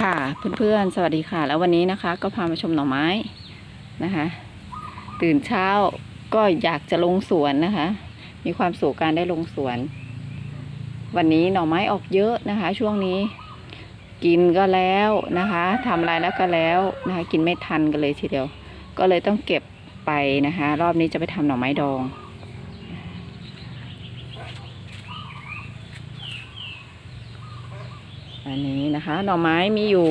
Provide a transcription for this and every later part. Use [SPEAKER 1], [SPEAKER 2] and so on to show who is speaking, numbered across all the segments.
[SPEAKER 1] ค่ะเพื่อนๆ สวัสดีค่ะ แล้ววันนี้นะคะ ก็พามาชมหน่อไม้นะคะ ตื่นเช้าก็อยากจะลงสวนนะคะ มีความสุขการได้ลงสวน วันนี้หน่อไม้ออกเยอะนะคะ ช่วงนี้กินก็แล้วนะคะทำอะไรแล้วก็แล้วนะคะ กินไม่ทันกันเลยทีเดียว ก็เลยต้องเก็บไปนะคะ รอบนี้จะไปทำหน่อไม้ดอง อันนี้นะคะ หน่อไม้มีอยู่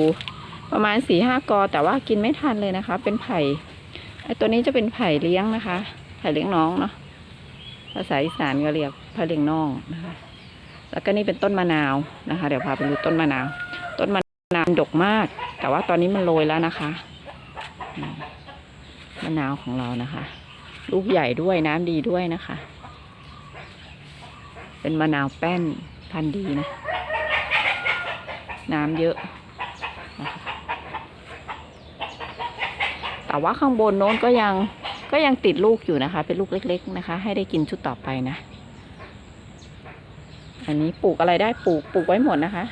[SPEAKER 1] ประมาณสี่ห้ากอ แต่ว่ากินไม่ทันเลยนะคะ เป็นไผ่ไอตัวนี้จะเป็นไผ่เลี้ยงนะคะ ไผ่เลี้ยงน้องเนาะภาษาอีสานก็เรียกไผ่เลี้ยงน้องนะคะ แล้วก็นี่เป็นต้นมะนาวนะคะ เดี๋ยวพาไปดูต้นมะนาว ต้นมะนาวดกมาก แต่ว่าตอนนี้มันโรยแล้วนะคะมมะนาวของเรานะคะ ลูกใหญ่ด้วยน้ำดีด้วยนะคะ เป็นมะนาวแป้นพันธุ์ดีนะ น้ำเยอะ แต่ว่าข้างบนโน้นก็ยังก็ยังติดลูกอยู่นะคะ เป็นลูกเล็ก ๆ นะคะ ให้ได้กินชุดต่อไปนะ อันนี้ปลูกอะไรได้ปลูกปลูกไว้หมดนะคะ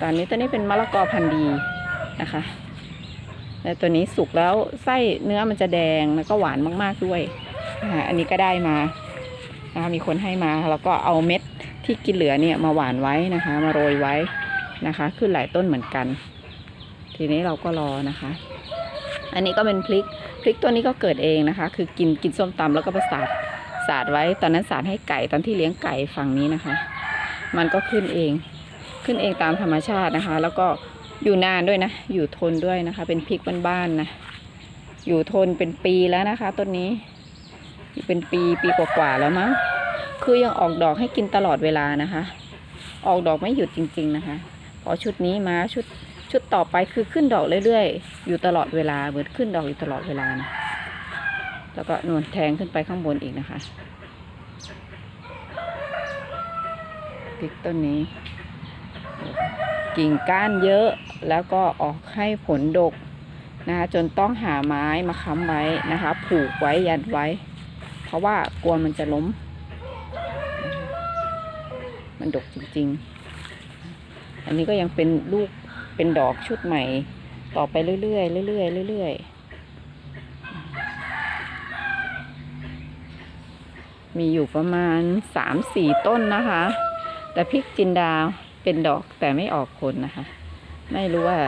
[SPEAKER 1] ตอนนี้ตัวนี้เป็นมะละกอพันธุ์ดีนะคะแล้วตัวนี้สุกแล้วไส้เนื้อมันจะแดงแล้วก็หวานมาก ๆด้วย อันนี้ก็ได้มานะคะมีคนให้มาแล้วก็เอาเม็ด ที่กินเหลือเนี่ยมาหวานไว้นะคะ มาโรยไว้นะคะ ขึ้นหลายต้นเหมือนกัน ทีนี้เราก็รอนะคะ อันนี้ก็เป็นพริกพริกตัวนี้ก็เกิดเองนะคะ คือกินกินส้มตำแล้วก็ไปสาดสาดไว้ ตอนนั้นสาดให้ไก่ตอนที่เลี้ยงไก่ฝั่งนี้นะคะ มันก็ขึ้นเอง ขึ้นเองตามธรรมชาตินะคะ แล้วก็อยู่นานด้วยนะ อยู่ทนด้วยนะคะ เป็นพริกบ้านๆนะ อยู่ทนเป็นปีแล้วนะคะต้นนี้ เป็นปีปีกว่าๆแล้วมั้ง คือยังออกดอกให้กินตลอดเวลานะคะ ออกดอกไม่หยุดจริง ๆ นะคะ พอชุดนี้มาชุดชุดต่อไปคือขึ้นดอกเรื่อยๆ อยู่ตลอดเวลาเหมือนขึ้นดอกอยู่ตลอดเวลานะแล้วก็นวลแทงขึ้นไปข้างบนอีกนะคะพริกต้นนี้ กิ่งก้านเยอะแล้วก็ออกให้ผลดกนะคะจนต้องหาไม้มาค้ำไว้นะคะ ผูกไว้ยันไว้ เพราะว่ากลัวมันจะล้ม มันดกจริง ๆ อันนี้ก็ยังเป็นลูกเป็นดอกชุดใหม่ ต่อไปเรื่อยๆเรื่อยๆเรื่อยๆมีอยู่ประมาณสามสี่ต้นนะคะ แต่พริกจินดาเป็นดอกแต่ไม่ออกผลนะคะ ไม่รู้ว่า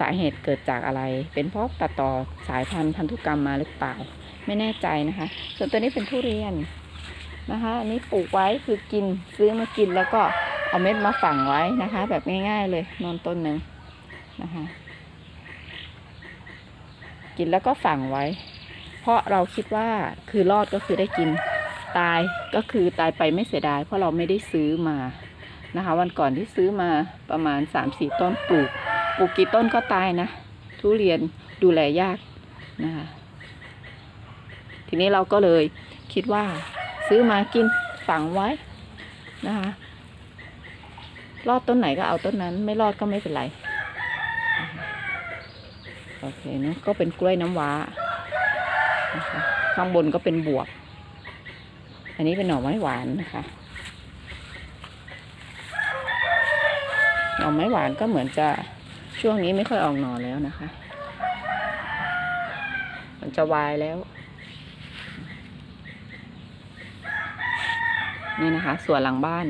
[SPEAKER 1] สาเหตุเกิดจากอะไร เป็นเพราะตัดต่อสายพันธุ์พันธุกรรมมาหรือเปล่า ไม่แน่ใจนะคะ ส่วนตัวนี้เป็นทุเรียน นะคะ อันนี้ปลูกไว้คือกินซื้อมากินแล้วก็เอาเม็ดมาฝังไว้นะคะ แบบง่ายๆเลยนอนต้นหนึ่งนะคะ กินแล้วก็ฝังไว้ เพราะเราคิดว่าคือรอดก็คือได้กินตายก็คือตายไปไม่เสียดาย เพราะเราไม่ได้ซื้อมานะคะ วันก่อนที่ซื้อมาประมาณสามสี่ต้นปลูก ปลูกกี่ต้นก็ตายนะ ทุเรียนดูแลยากนะคะทีนี้เราก็เลยคิดว่า ซื้อมากินฝังไว้นะคะ รอดต้นไหนก็เอาต้นนั้น ไม่รอดก็ไม่เป็นไร โอเคนะก็เป็นกล้วยน้ำว้า ข้างบนก็เป็นบวบ อันนี้เป็นหน่อไม้หวานนะคะ หน่อไม้หวานก็เหมือนจะช่วงนี้ไม่ค่อยออกหน่อแล้วนะคะ มันจะวายแล้ว นี่นะคะ สวนหลังบ้าน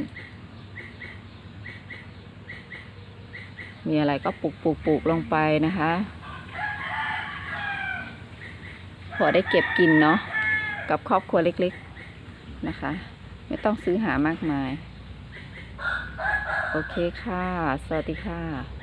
[SPEAKER 1] มีอะไรก็ปลูกปลูกปลูกลงไปนะคะ พอได้เก็บกินเนาะกับครอบครัวเล็กๆนะคะ ไม่ต้องซื้อหามากมาย โอเคค่ะ สวัสดีค่ะ